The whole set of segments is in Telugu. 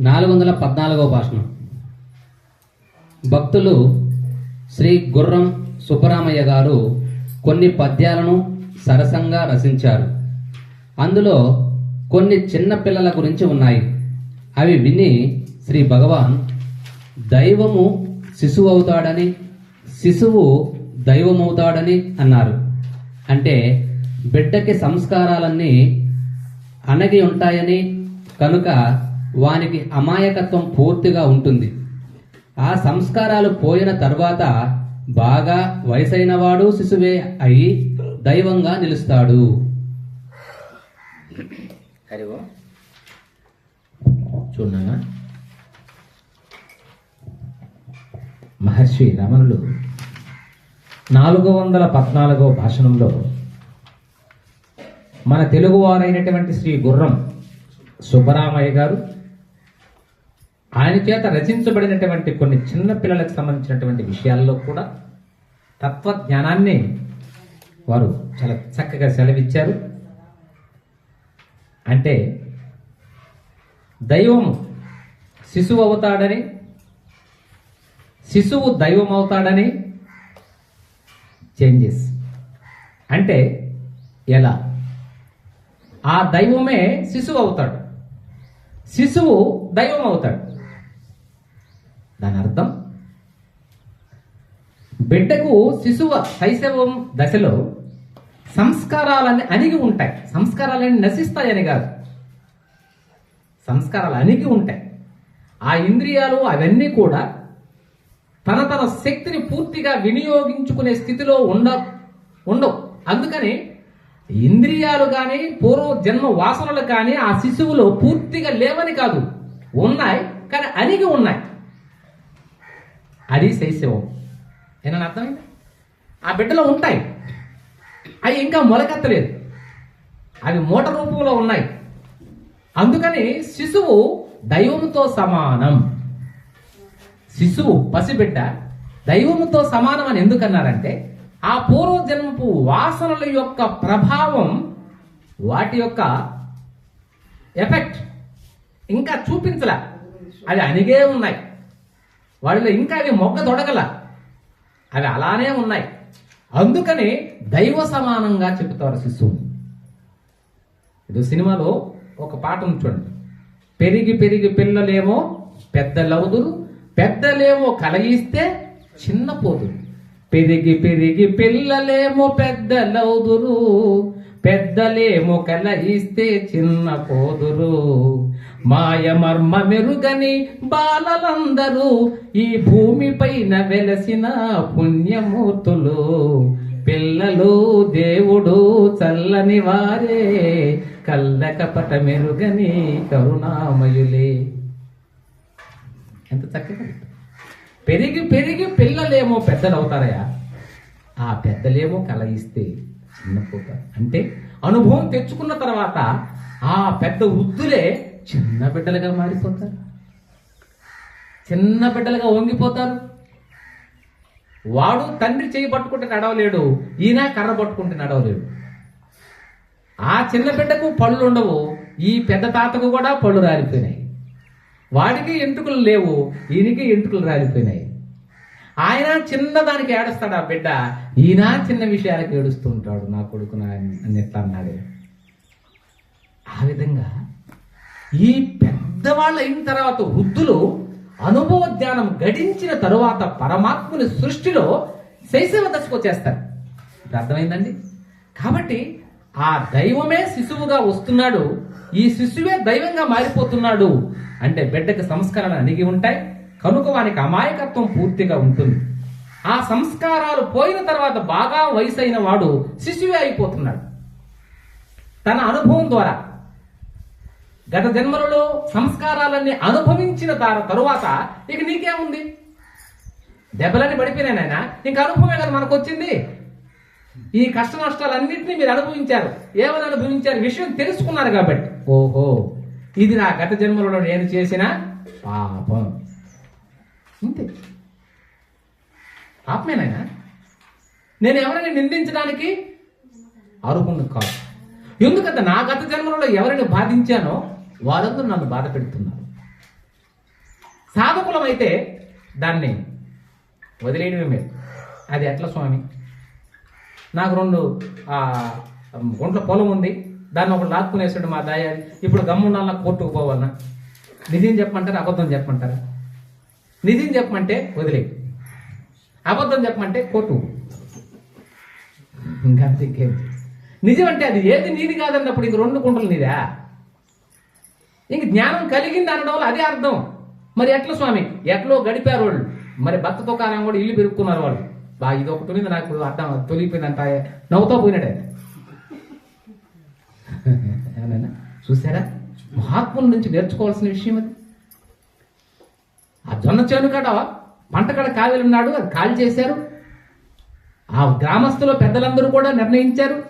నాలుగు వందల పద్నాలుగవ భాషణం. భక్తులు శ్రీ గుర్రం సుబ్బరామయ్య గారు కొన్ని పద్యాలను సరసంగా రచించారు. అందులో కొన్ని చిన్న పిల్లల గురించి ఉన్నాయి. అవి విని శ్రీ భగవాన్ దైవము శిశువు అవుతాడని శిశువు దైవమవుతాడని అన్నారు. అంటే బిడ్డకి సంస్కారాలన్నీ అణగి ఉంటాయని కనుక వానికి అమాయకత్వం పూర్తిగా ఉంటుంది. ఆ సంస్కారాలు పోయిన తర్వాత బాగా వయసైన వాడు శిశువే అయి దైవంగా నిలుస్తాడు. హరి ఓం. చూడనా? మహర్షి రమణులు నాలుగు వందల పద్నాలుగో భాషణంలో మన తెలుగువారైనటువంటి శ్రీ గుర్రం సుబ్బరామయ్య గారు ఆయన చేత రచించబడినటువంటి కొన్ని చిన్న పిల్లలకు సంబంధించినటువంటి విషయాల్లో కూడా తత్వజ్ఞానాన్ని వారు చాలా చక్కగా సెలవిచ్చారు. అంటే దైవము శిశువు అవుతాడని శిశువు దైవం అవుతాడని చేంజెస్. అంటే ఎలా? ఆ దైవమే శిశువు అవుతాడు. శిశువు దైవం అవుతాడు. దాని అర్థం? బిడ్డకు శిశువ శైశవం దశలో సంస్కారాలన్నీ అణిగి ఉంటాయి. సంస్కారాలన్నీ నశిస్తాయని కాదు. సంస్కారాలు అణిగి ఉంటాయి. ఆ ఇంద్రియాలు అవన్నీ కూడా తన తన శక్తిని పూర్తిగా వినియోగించుకునే స్థితిలో ఉండ ఉండవు. అందుకని ఇంద్రియాలు కానీ పూర్వ జన్మ వాసనలు కానీ ఆ శిశువులో పూర్తిగా లేవని కాదు. ఉన్నాయి కానీ అణిగి ఉన్నాయి. అది శైశవం ఏమన్నా అర్థమైంది? ఆ బిడ్డలో ఉంటాయి. అవి ఇంకా మొలకెత్తలేదు. అవి మూట రూపంలో ఉన్నాయి. అందుకని శిశువు దైవముతో సమానం. శిశువు పసిబిడ్డ దైవముతో సమానం అని ఎందుకన్నారంటే ఆ పూర్వజన్మపు వాసనల యొక్క ప్రభావం వాటి యొక్క ఎఫెక్ట్. ఇంకా చూపించలే. అవి అనిగే ఉన్నాయి. వాడిలో ఇంకా అవి మొగ్గ తొడగల. అవి అలానే ఉన్నాయి. అందుకని దైవ సమానంగా చెబుతారు శిశువు ఇది సినిమాలో ఒక పాట చూడండి. పెరిగి పెరిగి పిల్లలేమో పెద్దలవుదురు పెద్దలేమో కలయిస్తే చిన్న పోదురు పెరిగి పెరిగి పిల్లలేమో పెద్దలవుదురు పెద్దలేమో కలయిస్తే చిన్న పోదురు మాయ మర్మ మెరుగని బాలలందరూ ఈ భూమిపైన వెలసిన పుణ్యమూర్తులు. పిల్లలు దేవుడు చల్లని వారే. కళ్ళ కపట మెరుగని కరుణామయులే. ఎంత చక్కగా పెరిగి పెరిగి పిల్లలేమో పెద్దలు అవుతారయా ఆ పెద్దలేమో కలయిస్తే చిన్నపోతారు. అంటే అనుభవం తెచ్చుకున్న తర్వాత ఆ పెద్ద వృద్ధులే చిన్న బిడ్డలుగా మారిపోతారు. చిన్న బిడ్డలుగా వంగిపోతారు. వాడు తండ్రి చేయి పట్టుకుంటే నడవలేడు ఈయన కర్ర పట్టుకుంటే నడవలేడు. ఆ చిన్న బిడ్డకు పళ్ళు ఉండవు ఈ పెద్ద తాతకు కూడా పళ్ళు రాలిపోయినాయి. వాడికి ఎంటుకలు లేవు ఈయనకి ఎంటుకలు రాలిపోయినాయి. ఆయన చిన్నదానికి ఏడుస్తాడు ఆ బిడ్డ ఈయన చిన్న విషయాలకు ఏడుస్తూ ఉంటాడు నా కొడుకు నా అని ఎట్లా అన్నాడు? ఆ విధంగా ఈ పెద్దవాళ్ళు అయిన తర్వాత వృద్ధులు అనుభవ జ్ఞానం గడించిన తరువాత పరమాత్ముని సృష్టిలో శైశవ దశకు వచ్చేస్తారు. ఇప్పుడు అర్థమైందండి? కాబట్టి ఆ దైవమే శిశువుగా వస్తున్నాడు ఈ శిశువే దైవంగా మారిపోతున్నాడు అంటే బిడ్డకి సంస్కరణ అణిగి ఉంటాయి కనుక వానికి అమాయకత్వం పూర్తిగా ఉంటుంది. ఆ సంస్కారాలు పోయిన తర్వాత బాగా వయసు అయిన వాడు శిశువే అయిపోతున్నాడు. తన అనుభవం ద్వారా గత జన్మలలో సంస్కారాలన్నీ అనుభవించిన తార- తరువాత ఇక నీకేముంది? దెబ్బలన్నీ పడిపోయినాయి నాయన. ఇంకా అనుభవమే కదా మనకు వచ్చింది ఈ కష్ట నష్టాలన్నింటినీ మీరు అనుభవించారు. ఏమని అనుభవించారు? విషయం తెలుసుకున్నారు కాబట్టి. ఓహో ఇది నా గత జన్మలలో నేను చేసిన పాపం. అంతే పాపమేనాయనా నేను ఎవరిని నిందించడానికి? అర్హుణ్ణి కాదు. ఎందుకంటే నా గత జన్మలలో ఎవరిని బాధించానో వారందరూ నన్ను బాధ పెడుతున్నారు. సాధకులం అయితే దాన్ని వదిలేయడమే మేలు. అది ఎట్లా స్వామి. నాకు రెండు గుంట్ల పొలం ఉంది. దాన్ని ఒకటి లాక్కునేసాడు మా దాయ. ఇప్పుడు గమ్ముండాలన్నా కోర్టుకు పోవాలన్నా నిజం చెప్పమంటారా అబద్ధం చెప్పమంటారా? నిజం చెప్పమంటే వదిలే అబద్ధం చెప్పమంటే కోర్టు ఇంకా నిజం అంటే అది ఏది నీది కాదన్నప్పుడు ఇంక రెండు గుంటలు నీదా? ఇంక జ్ఞానం కలిగింది అనడం వల్ల అదే అర్థం. మరి ఎట్లా స్వామి? ఎట్లో గడిపారు వాళ్ళు. మరి భర్త దుకాణం కూడా ఇల్లు పెరుక్కున్నారు వాళ్ళు. బా ఇది ఒకటి ఉంది నాకు అర్థం తొలిగిపోయిందంట నవ్వుతో పోయినాడే. ఏమన్నా చూసారా? మహాత్ముల నుంచి నేర్చుకోవాల్సిన విషయం అది. ఆ జొన్న చేను కాడ పంట కాడ కావేలు ఉన్నాడు అది కాల్ చేశారు. ఆ గ్రామస్తులు పెద్దలందరూ కూడా నిర్ణయించారు.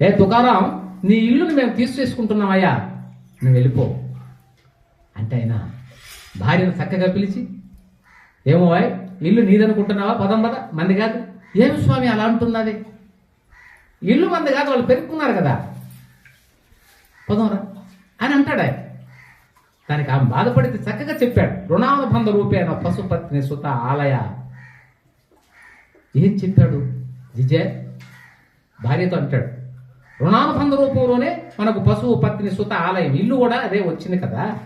ఏ తుకారాం నీ ఇల్లుని మేము తీసుకేసుకుంటున్నామయ్యా నువ్వు వెళ్ళిపో. అంటే ఆయన భార్యను చక్కగా పిలిచి ఏమో అయ్, ఇల్లు నీదనుకుంటున్నావా? పదం పద మంది కాదు. ఏమి స్వామి అలా అంటున్నది ఇల్లు మంది కాదు వాళ్ళు పెరుక్కున్నారు కదా. పదంరా అని అంటాడు ఆయన. దానికి ఆమె బాధపడితే చక్కగా చెప్పాడు. రుణానుబంధ రూపేణ పశుపత్ని సుత ఆలయ. ఏం చెప్పాడు? విజయ్ భార్యతో అంటాడు. రుణానుబంధ రూపంలోనే మనకు పశువు పత్ని సుత ఆలయం. ఇల్లు కూడా అదే వచ్చింది కదా.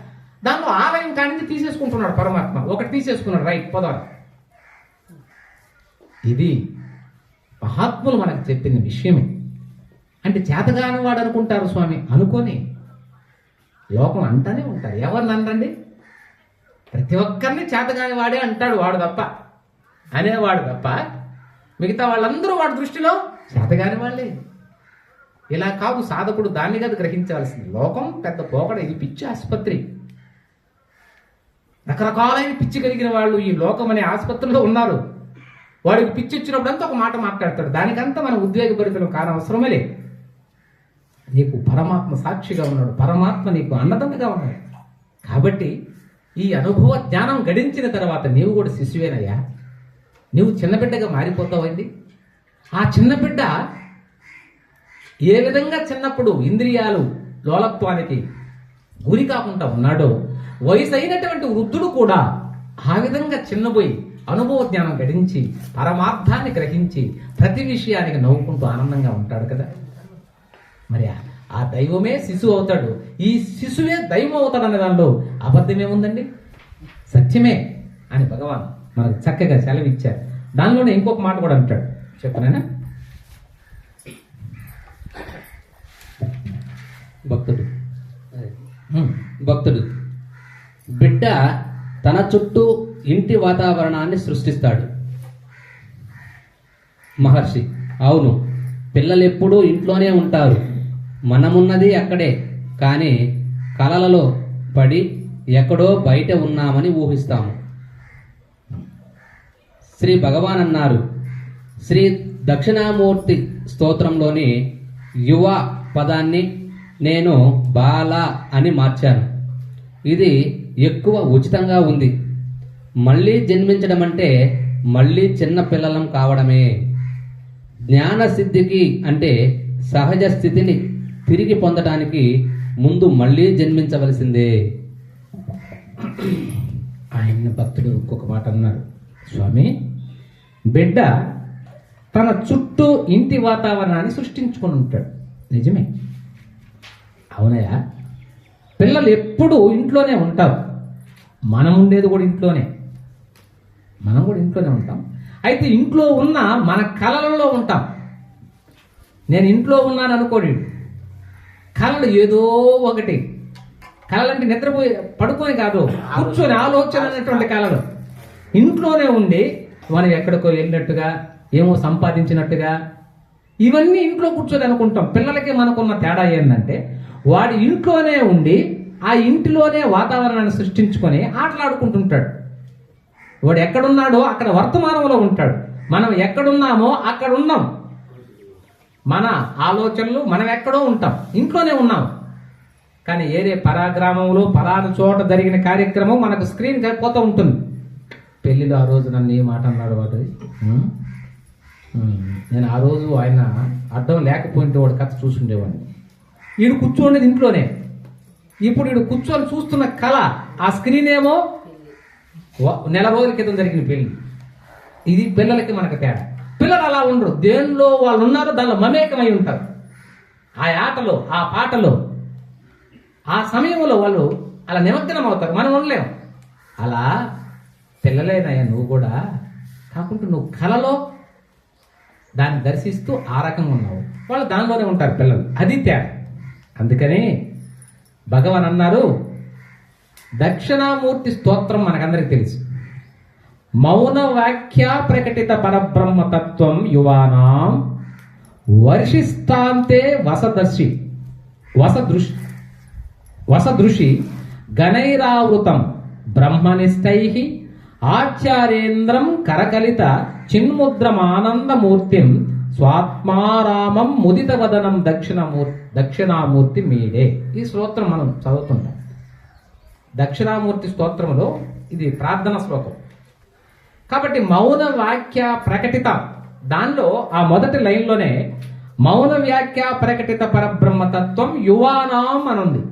దానిలో ఆలయం కానించి తీసేసుకుంటున్నాడు పరమాత్మ. ఒకటి తీసేసుకున్నాడు. రైట్ పదవారు ఇది మహాత్ములు మనకు చెప్పిన విషయమే. అంటే చేతగాని వాడు అనుకుంటారు స్వామి. అనుకొని లోకం అంటానే ఉంటారు. ఎవరిని అనరండి? ప్రతి ఒక్కరిని చేతగాని వాడే అంటాడు వాడు తప్ప. అనేవాడు తప్ప మిగతా వాళ్ళందరూ వాడి దృష్టిలో చేతగాని వాళ్ళే. ఇలా కాదు సాధకుడు దాన్ని కదా గ్రహించాల్సింది లోకం పెద్ద పోకడ ఇది పిచ్చి ఆసుపత్రి. రకరకాలైన పిచ్చి కలిగిన వాళ్ళు ఈ లోకం అనే ఆసుపత్రిలో ఉన్నారు. వాడికి పిచ్చి ఇచ్చినప్పుడంతా ఒక మాట మాట్లాడతాడు. దానికంతా మనం ఉద్వేగభరితులు కానవసరమే లేదు. నీకు పరమాత్మ సాక్షిగా ఉన్నాడు. పరమాత్మ నీకు అన్నదండగా ఉన్నాడు. కాబట్టి ఈ అనుభవ జ్ఞానం గడించిన తర్వాత నీవు కూడా శిశువేనయ్యా నీవు చిన్నబిడ్డగా మారిపోతావండి. ఆ చిన్న బిడ్డ ఏ విధంగా చిన్నప్పుడు ఇంద్రియాలు లోలత్వానికి గురి కాకుండా ఉన్నాడో వయసు అయినటువంటి వృద్ధుడు కూడా ఆ విధంగా చిన్నపోయి అనుభవ జ్ఞానం గడించి పరమార్థాన్ని గ్రహించి ప్రతి విషయానికి నవ్వుకుంటూ ఆనందంగా ఉంటాడు కదా. మరి ఆ- దైవమే శిశువు అవుతాడు. ఈ శిశువే దైవం అవుతాడు అనే దానిలో అబద్ధమేముందండి? సత్యమే అని భగవాన్ మనకు చక్కగా సెలవిచ్చారు. దానిలోనే ఇంకొక మాట కూడా అంటాడు. చెప్పనైనా? భక్తుడు. భక్తుడు. బిడ్డ తన చుట్టూ ఇంటి వాతావరణాన్ని సృష్టిస్తాడు. మహర్షి అవును పిల్లలు ఎప్పుడూ ఇంట్లోనే ఉంటారు. మనమున్నది అక్కడే కానీ కలలలో పడి ఎక్కడో బయట ఉన్నామని ఊహిస్తాము. శ్రీ భగవాన్ అన్నారు శ్రీ దక్షిణామూర్తి స్తోత్రంలోని యువ పదాన్ని నేను బాల అని మార్చాను. ఇది ఎక్కువ ఉచితంగా ఉంది. మళ్ళీ జన్మించడం అంటే మళ్ళీ చిన్న పిల్లలం కావడమే. జ్ఞాన సిద్ధికి అంటే సహజ స్థితిని తిరిగి పొందడానికి ముందు మళ్ళీ జన్మించవలసిందే. ఆయన భక్తుడు ఇంకొక మాట అన్నారు. స్వామి బిడ్డ తన చుట్టూ ఇంటి వాతావరణాన్ని సృష్టించుకొని ఉంటాడు. నిజమే. అవునయ్యా? పిల్లలు ఎప్పుడూ ఇంట్లోనే ఉంటారు. మనం ఉండేది కూడా ఇంట్లోనే. మనం కూడా ఇంట్లోనే ఉంటాం. అయితే ఇంట్లో ఉన్న మన కలలలో ఉంటాం. నేను ఇంట్లో ఉన్నాను అనుకోడు. కళలు ఏదో ఒకటి. కళలంటే నిద్రపోయి పడుకొని కాదు కూర్చొని ఆలోచన అనేటువంటి కళలు. ఇంట్లోనే ఉండి మనం ఎక్కడికో వెళ్ళినట్టుగా ఏమో సంపాదించినట్టుగా ఇవన్నీ ఇంట్లో కూర్చొని అనుకుంటాం. పిల్లలకి మనకున్న తేడా ఏంటంటే వాడు ఇంట్లోనే ఉండి ఆ ఇంటిలోనే వాతావరణాన్ని సృష్టించుకొని ఆటలాడుకుంటుంటాడు. వాడు ఎక్కడున్నాడో అక్కడ వర్తమానంలో ఉంటాడు. మనం ఎక్కడున్నామో అక్కడ ఉన్నాం. మన ఆలోచనలు మనం ఎక్కడో ఉంటాం. ఇంట్లోనే ఉన్నాం. కానీ ఏరే పరాగ్రామంలో పలాను చోట జరిగిన కార్యక్రమం మనకు స్క్రీన్ పోతూ ఉంటుంది. పెళ్ళిలో ఆ రోజు నన్ను ఏ మాట అన్నాడు వాడు? నేను ఆ రోజు ఆయన అడ్డం లేకపోయింటే వాడు కథ చూసుండేవాడిని. ఈడు కూర్చోండేది ఇంట్లోనే. ఇప్పుడు ఇడు కూర్చొని చూస్తున్న కళ ఆ స్క్రీన్ ఏమో నెల రోజుల క్రితం జరిగిన పెళ్ళి. ఇది పిల్లలకి మనకు తేడా. పిల్లలు అలా ఉండరు. దేనిలో వాళ్ళు ఉన్నారు దానిలో మమేకమై ఉంటారు. ఆ ఆటలో ఆ పాటలో ఆ సమయంలో వాళ్ళు అలా నిమగ్నం అవుతారు. మనం ఉండలేం. అలా పిల్లలేనయ్యా నువ్వు కూడా కాకుండా నువ్వు కలలో దాన్ని దర్శిస్తూ ఆ రకంగా ఉన్నావు. వాళ్ళు దానిలోనే ఉంటారు పిల్లలు. అది తేడా. అందుకని భగవాన్ అన్నారు దక్షిణామూర్తి స్తోత్రం మనకందరికి తెలుసు. మౌన వాక్య ప్రకటిత పరబ్రహ్మ తత్వం యువానాం వర్షిస్తాంతే వసదర్శి వసదృష్ వసదృషి గణైరావృతం బ్రహ్మనిష్టై ఆచార్యేంద్రం కరకలిత చిన్ముద్రమానందమూర్తిం స్వాత్మారామం ముదితవదనం దక్షిణమూర్తి దక్షిణామూర్తి మీడే. ఈ స్తోత్రం మనం చదువుతుంటాం దక్షిణామూర్తి స్తోత్రములో ఇది ప్రార్థన శ్లోకం. కాబట్టి మౌన వాక్య ప్రకటిత. దానిలో ఆ మొదటి లైన్లోనే మౌన వ్యాఖ్య ప్రకటిత పరబ్రహ్మతత్వం యువానాం అని ఉంది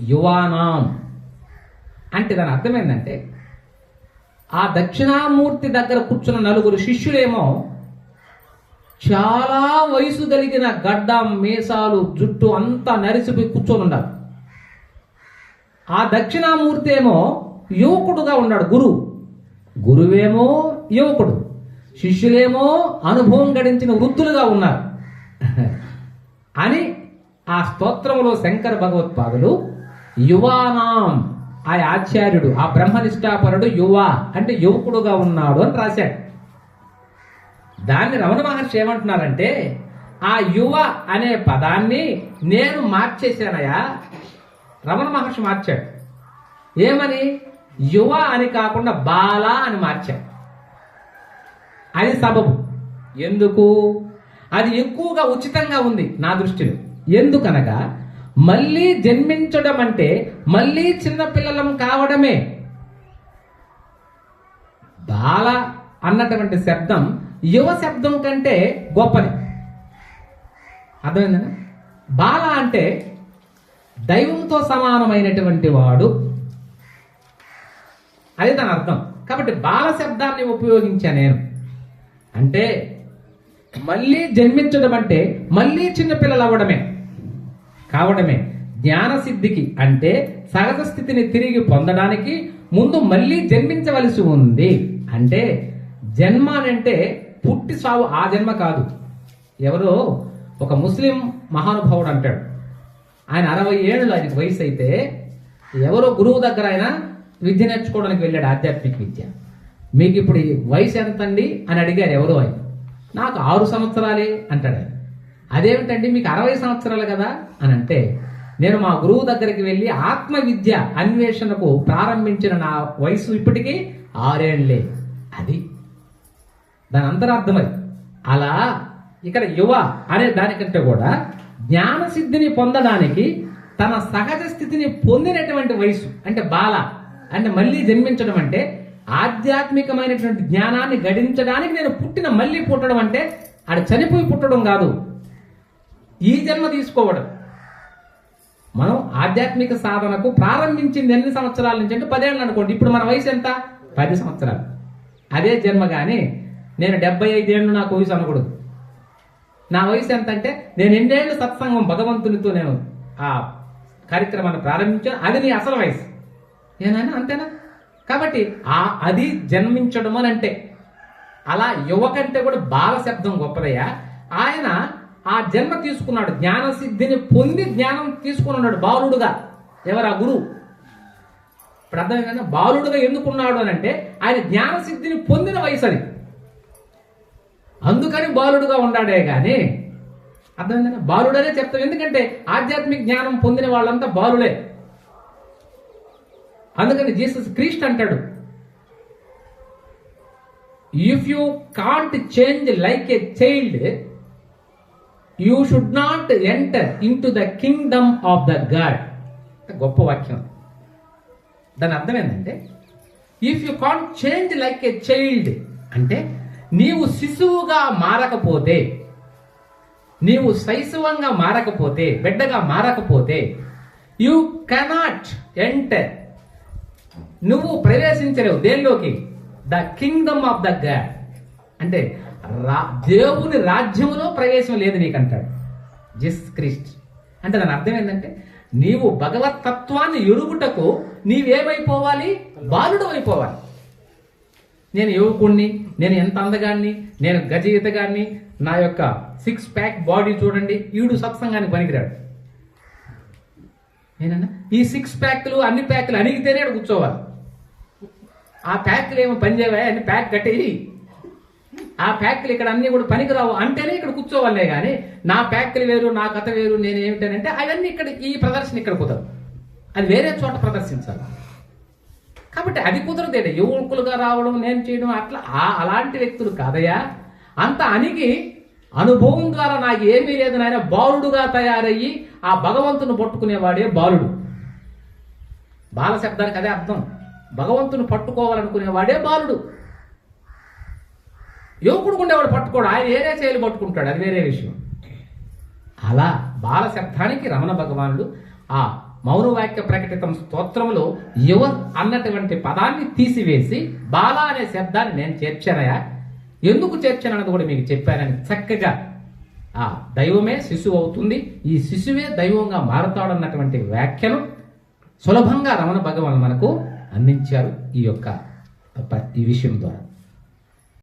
యువానాం. అంటే దాని అర్థం ఏంటంటే ఆ దక్షిణామూర్తి దగ్గర కూర్చున్న నలుగురు శిష్యులేమో చాలా వయసు కలిగిన గడ్డం మీసాలు జుట్టు అంతా నరిసిపోయి కూర్చొని ఉన్నారు. ఆ దక్షిణామూర్తి ఏమో యువకుడుగా ఉన్నాడు గురువు గురువేమో యువకుడు. శిష్యులేమో అనుభవం గడించిన వృద్ధులుగా ఉన్నారు. అని ఆ స్తోత్రంలో శంకర భగవత్పాదులు యువానాం ఆ ఆచార్యుడు ఆ బ్రహ్మనిష్టాపరుడు యువ అంటే యువకుడుగా ఉన్నాడు అని రాశాడు. దాన్ని రమణ మహర్షి ఏమంటున్నారంటే ఆ యువ అనే పదాన్ని నేను మార్చేశానయా రమణ మహర్షి మార్చాడు. ఏమని? యువ అని కాకుండా బాల అని మార్చాడు. అది సబబు. ఎందుకు? అది ఎక్కువగా ఉచితంగా ఉంది నా దృష్టిలో. ఎందుకనగా మళ్ళీ జన్మించడం అంటే మళ్ళీ చిన్నపిల్లలం కావడమే. బాల అన్నటువంటి శబ్దం యువ శబ్దం కంటే గొప్పది. అర్థమైందా బాల అంటే దైవంతో సమానమైనటువంటి వాడు. అది దాని అర్థం. కాబట్టి బాల శబ్దాన్ని ఉపయోగించా నేను. అంటే మళ్ళీ జన్మించడం అంటే మళ్ళీ చిన్నపిల్లలు అవ్వడమే. కావడమే. జ్ఞాన సిద్ధికి అంటే సహజ స్థితిని తిరిగి పొందడానికి ముందు మళ్ళీ జన్మించవలసి ఉంది. అంటే జన్మ అని అంటే పుట్టి సావు ఆ జన్మ కాదు. ఎవరో ఒక ముస్లిం మహానుభావుడు అంటాడు. ఆయన అరవై ఏళ్ళు ఆయనకు వయసు అయితే ఎవరో గురువు దగ్గర ఆయన విద్య నేర్చుకోవడానికి వెళ్ళాడు ఆధ్యాత్మిక విద్య. మీకు ఇప్పుడు ఈ వయసు ఎంతండి అని అడిగారు ఎవరో ఆయన. నాకు ఆరు సంవత్సరాలే అంటాడు ఆయన. అదేమిటండి మీకు అరవై సంవత్సరాలు కదా అని అంటే నేను మా గురువు దగ్గరికి వెళ్ళి ఆత్మ విద్య అన్వేషణకు ప్రారంభించిన నా వయసు ఇప్పటికీ ఆరేళ్ళే అది దాని అంతరార్థం అది అలా ఇక్కడ యువ అనే దానికంటే కూడా జ్ఞాన సిద్ధిని పొందడానికి తన సహజ స్థితిని పొందినటువంటి వయసు అంటే బాల అంటే మళ్ళీ జన్మించడం అంటే ఆధ్యాత్మికమైనటువంటి జ్ఞానాన్ని గడించడానికి నేను పుట్టిన మళ్ళీ పుట్టడం అంటే ఆడ చనిపోయి పుట్టడం కాదు. ఈ జన్మ తీసుకోవడం. మనం ఆధ్యాత్మిక సాధనకు ప్రారంభించింది ఎన్ని సంవత్సరాల నుంచి అంటే పదేళ్ళు అనుకోండి. ఇప్పుడు మన వయసు ఎంత? పది సంవత్సరాలు. అదే జన్మ కానీ నేను డెబ్బై ఐదేళ్ళు నాకు వయసు అనకూడదు. నా వయసు ఎంత అంటే నేను ఎన్నేళ్ళు సత్సంగం భగవంతునితో నేను ఆ కార్యక్రమాన్ని ప్రారంభించాను. అది నీ అసలు వయసు. ఏనాయనా? అంతేనా? కాబట్టి ఆ అది జన్మించడం అని అంటే అలా యువకంటే కూడా బాలశబ్దం గొప్పదయ్యా. ఆయన ఆ జన్మ తీసుకున్నాడు. జ్ఞాన సిద్ధిని పొంది జ్ఞానం తీసుకున్నాడు బాలుడుగా. ఎవరు ఆ గురువు? ఇప్పుడు అర్థమైందా బాలుడుగా ఎందుకున్నాడు అని అంటే ఆయన జ్ఞాన సిద్ధిని పొందిన వయసు అది అందుకని బాలుడుగా ఉన్నాడే కానీ అర్థమైందా బాలుడనే చెప్తాం. ఎందుకంటే ఆధ్యాత్మిక జ్ఞానం పొందిన వాళ్ళంతా బాలులే. అందుకని జీసస్ క్రీస్ట్ అంటాడు if you can't change like a child you should not enter into the kingdom of the God గొప్ప వాక్యం. దాని అర్థం ఏంటంటే if you can't change like a child అంటే నీవు శిశువుగా మారకపోతే నీవు శైశవంగా మారకపోతే బిడ్డగా మారకపోతే యు కెనాట్ ఎంటర్ నువ్వు ప్రవేశించలేవు దేనిలోకి? The kingdom of the God అంటే రా దేవుని రాజ్యంలో ప్రవేశం లేదు నీకు జిస్ క్రిస్ట్ అంటే దాని అర్థం ఏంటంటే నీవు భగవత్ తత్వాన్ని ఎరుగుటకు నీవేమైపోవాలి? బాలుడు అయిపోవాలి నేను యువకుణ్ణి నేను ఎంత అందగాన్ని నేను గజయితగాన్ని నా యొక్క సిక్స్ ప్యాక్ బాడీ చూడండి ఈడు సత్సంగానికి పనికిరాడు. నేనన్నా ఈ సిక్స్ ప్యాక్లు అన్ని ప్యాక్లు అణిగితేనే ఈడ కూర్చోవాలి. ఆ ప్యాక్లు ఏమో పనిచేవా అన్ని ప్యాక్ కట్టేయి. ఆ ప్యాక్లు ఇక్కడ అన్ని కూడా పనికిరావు అంటేనే ఇక్కడ కూర్చోవాలే కానీ నా ప్యాక్లు వేరు నా కథ వేరు నేను ఏమిటనంటే అవన్నీ ఇక్కడ ఈ ప్రదర్శన ఇక్కడ కుదరదు అది వేరే చోట ప్రదర్శించాలి. కాబట్టి అది కుదరదేట యువకులుగా రావడం నేను చేయడం అట్లా ఆ- అలాంటి వ్యక్తులు కాదయ్యా. అంత అణిగి అనుభవం ద్వారా నాకు ఏమీ లేదు నాయన బాలుడుగా తయారయ్యి ఆ భగవంతుని పట్టుకునేవాడే బాలుడు. బాల శబ్దానికి అదే అర్థం. భగవంతుని పట్టుకోవాలనుకునేవాడే బాలుడు. యువకుడు ఉండేవాడు పట్టుకోడు? ఆయన ఏరే చేయలు పట్టుకుంటాడు. అది వేరే విషయం. అలా బాల శబ్దానికి రమణ భగవానుడు ఆ మౌనవాక్య ప్రకటితం స్తోత్రంలో యువర్ అన్నటువంటి పదాన్ని తీసివేసి బాల అనే శబ్దాన్ని నేను చేర్చానయా? ఎందుకు చేర్చానన్నది కూడా మీకు చెప్పానని చక్కగా ఆ దైవమే శిశువు అవుతుంది. ఈ శిశువే దైవంగా మారుతాడన్నటువంటి వ్యాఖ్యను సులభంగా రమణ భగవాన్ మనకు అందించారు ఈ యొక్క ఈ విషయం ద్వారా.